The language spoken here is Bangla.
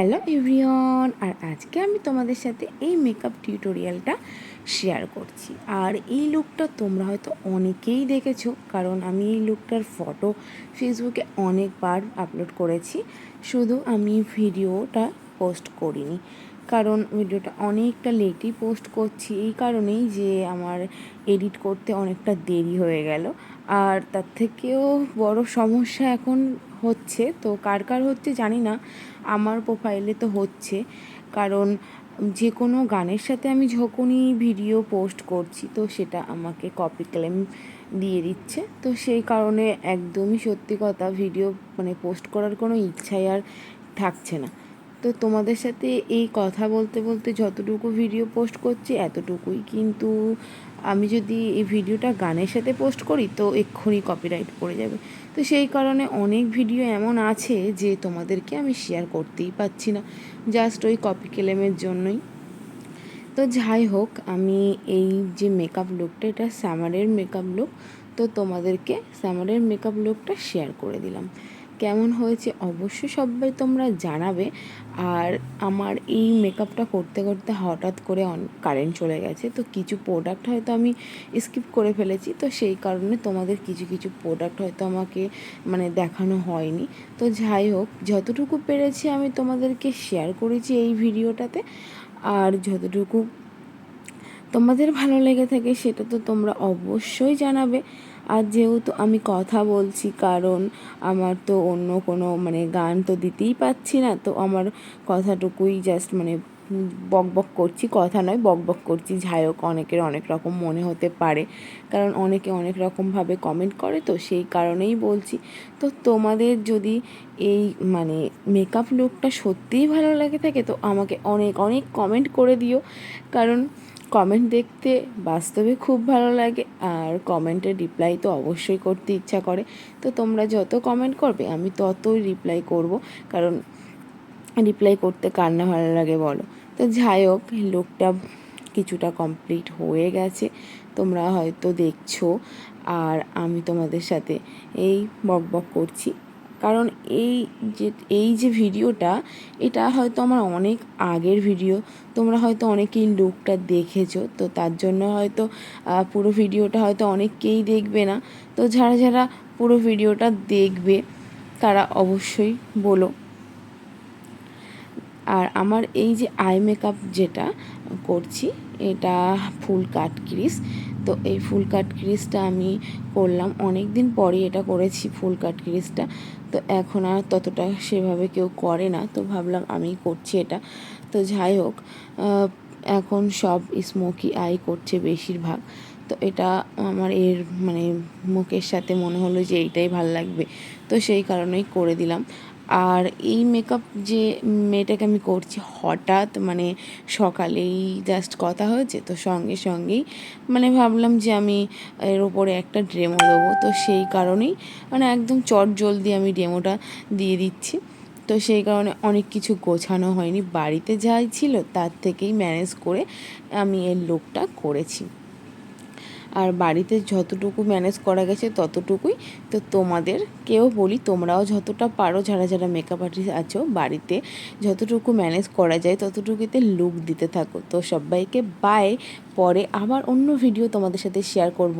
হ্যালো এভরিওন আর আজকে আমি তোমাদের সাথে এই মেকআপ টিউটোরিয়ালটা শেয়ার করছি। আর এই লুকটা তোমরা হয়তো অনেকেই দেখেছ, কারণ আমি এই লুকটার ফটো ফেসবুকে অনেকবার আপলোড করেছি। শুধু আমি ভিডিওটা পোস্ট করিনি। কারণ ভিডিওটা অনেকটা লেটই পোস্ট করছি, এই কারণেই যে আমার এডিট করতে অনেকটা দেরি হয়ে গেল। আর তার থেকেও বড় সমস্যা এখন হচ্ছে, তো কার কার হচ্ছে জানি না, আমার প্রোফাইলে তো হচ্ছে। কারণ যে কোনো গানের সাথে আমি যখনই ভিডিও পোস্ট করছি, তো সেটা আমাকে কপি ক্লেম দিয়ে দিচ্ছে। তো সেই কারণে একদমই সত্যি কথা ভিডিও মানে পোস্ট করার কোনো ইচ্ছাই আর থাকছে না। তো তোমাদের সাথে এই কথা বলতে বলতে যতটুকু ভিডিও পোস্ট করছি, এতটুকুই। কিন্তু আমি যদি এই ভিডিওটা গানের সাথে পোস্ট করি, তো এক্ষুনি কপিরাইট পড়ে যাবে। তো সেই কারণে অনেক ভিডিও এমন আছে যে তোমাদেরকে আমি শেয়ার করতেই পাচ্ছি না। জাস্ট ওই কপি ক্লেমের জন্যই। তো যাই হোক, আমি এই যে মেকআপ লুকটা এটা সামারের মেকআপ লুক তো তোমাদেরকে সামারের মেকআপ লুকটা শেয়ার করে দিলাম। কেমন হয়েছে অবশ্যই সবাই তোমরা জানাবে। আর আমার এই মেকআপটা করতে করতে হঠাৎ করে কারেন্ট চলে গেছে। তো কিছু প্রোডাক্ট হয়তো আমি স্কিপ করে ফেলেছি। তো সেই কারণে তোমাদের কিছু কিছু প্রোডাক্ট হয়তো আমাকে মানে দেখানো হয়নি। তো যাই হোক, যতটুকু পেরেছি আমি তোমাদেরকে শেয়ার করেছি এই ভিডিওটাতে আর যতটুকু তোমাদের ভালো লেগে থাকে সেটা তো তোমরা অবশ্যই জানাবে। আর যেহেতু আমি কথা বলছি, কারণ আমার তো অন্য কোনো মানে গান তো দিতেই পাচ্ছি না, তো আমার কথাটুকুই জাস্ট মানে বক বক করছি, কথা নয়, বক বক করছি। যাই হোক, অনেকের অনেক রকম মনে হতে পারে, কারণ অনেকে অনেক রকমভাবে কমেন্ট করে, তো সেই কারণেই বলছি। তো তোমাদের যদি এই মানে মেকআপ লুকটা সত্যিই ভালো লাগে থাকে, তো আমাকে অনেক অনেক কমেন্ট করে দিও, কারণ কমেন্ট দেখতে বাস্তবে খুব ভালো লাগে, আর কমেন্টের রিপ্লাই তো অবশ্যই করতে ইচ্ছা করে। তো তোমরা যত কমেন্ট করবে, আমি ততই রিপ্লাই করব। কারণ রিপ্লাই করতে কার না ভালো লাগে বলো। তো যাই হোক লোকটা কিছুটা কমপ্লিট হয়ে গেছে। তোমরা হয়তো দেখছ, আর আমি তোমাদের সাথে এই বক বক করছি। কারণ এই যে এই যে ভিডিওটা, এটা হয়তো আমার অনেক আগের ভিডিও। তোমরা হয়তো অনেকেই লুকটা দেখেছ, তো তার জন্য হয়তো পুরো ভিডিওটা হয়তো অনেককেই দেখবে না। তো যারা যারা পুরো ভিডিওটা দেখবে, তারা অবশ্যই বলো। আর আমার এই যে আই মেকআপ যেটা করছি, এটা ফুল কাট ক্রিস তো এই ফুল কাট ক্রিসটা আমি করলাম। অনেক দিন পরে এটা করেছি ফুল কাট ক্রিসটা তো এখন আর ততটা সেভাবে কেউ করে না। তো ভাবলাম আমি করছি এটা। তো যাই হোক এখন সব স্মোকি আই করছে বেশিরভাগ। তো এটা আমার এর মানে মুখের সাথে মনে হলো যে এইটাই ভালো লাগবে। তো সেই কারণেই করে দিলাম। আর এই মেকআপ যে মেয়েটাকে আমি করছি হঠাৎ মানে সকালেই জাস্ট কথা হয়েছে, তো সঙ্গে সঙ্গেই মানে ভাবলাম যে আমি এর ওপরে একটা ডেমো দেবো, তো সেই কারণেই মানে একদম চট জলদি আমি ডেমোটা দিয়ে দিচ্ছি। তো সেই কারণে অনেক কিছু গোছানো হয়নি, বাড়িতে যাই ছিল তার থেকেই ম্যানেজ করে আমি এর লুকটা করেছি। আর বাড়িতে যতটুকু ম্যানেজ করা গেছে ততটুকুই। তো তোমাদের কেউ বলি তোমরাও যতটা পারো, যারা যারা মেকআপ আর্টিস্ট আছো, বাড়িতে যতটুকু ম্যানেজ করা যায় ততটুকুতে লুক দিতে থাকো। তো সবাইকে বাই পরে আবার অন্য ভিডিও তোমাদের সাথে শেয়ার করব।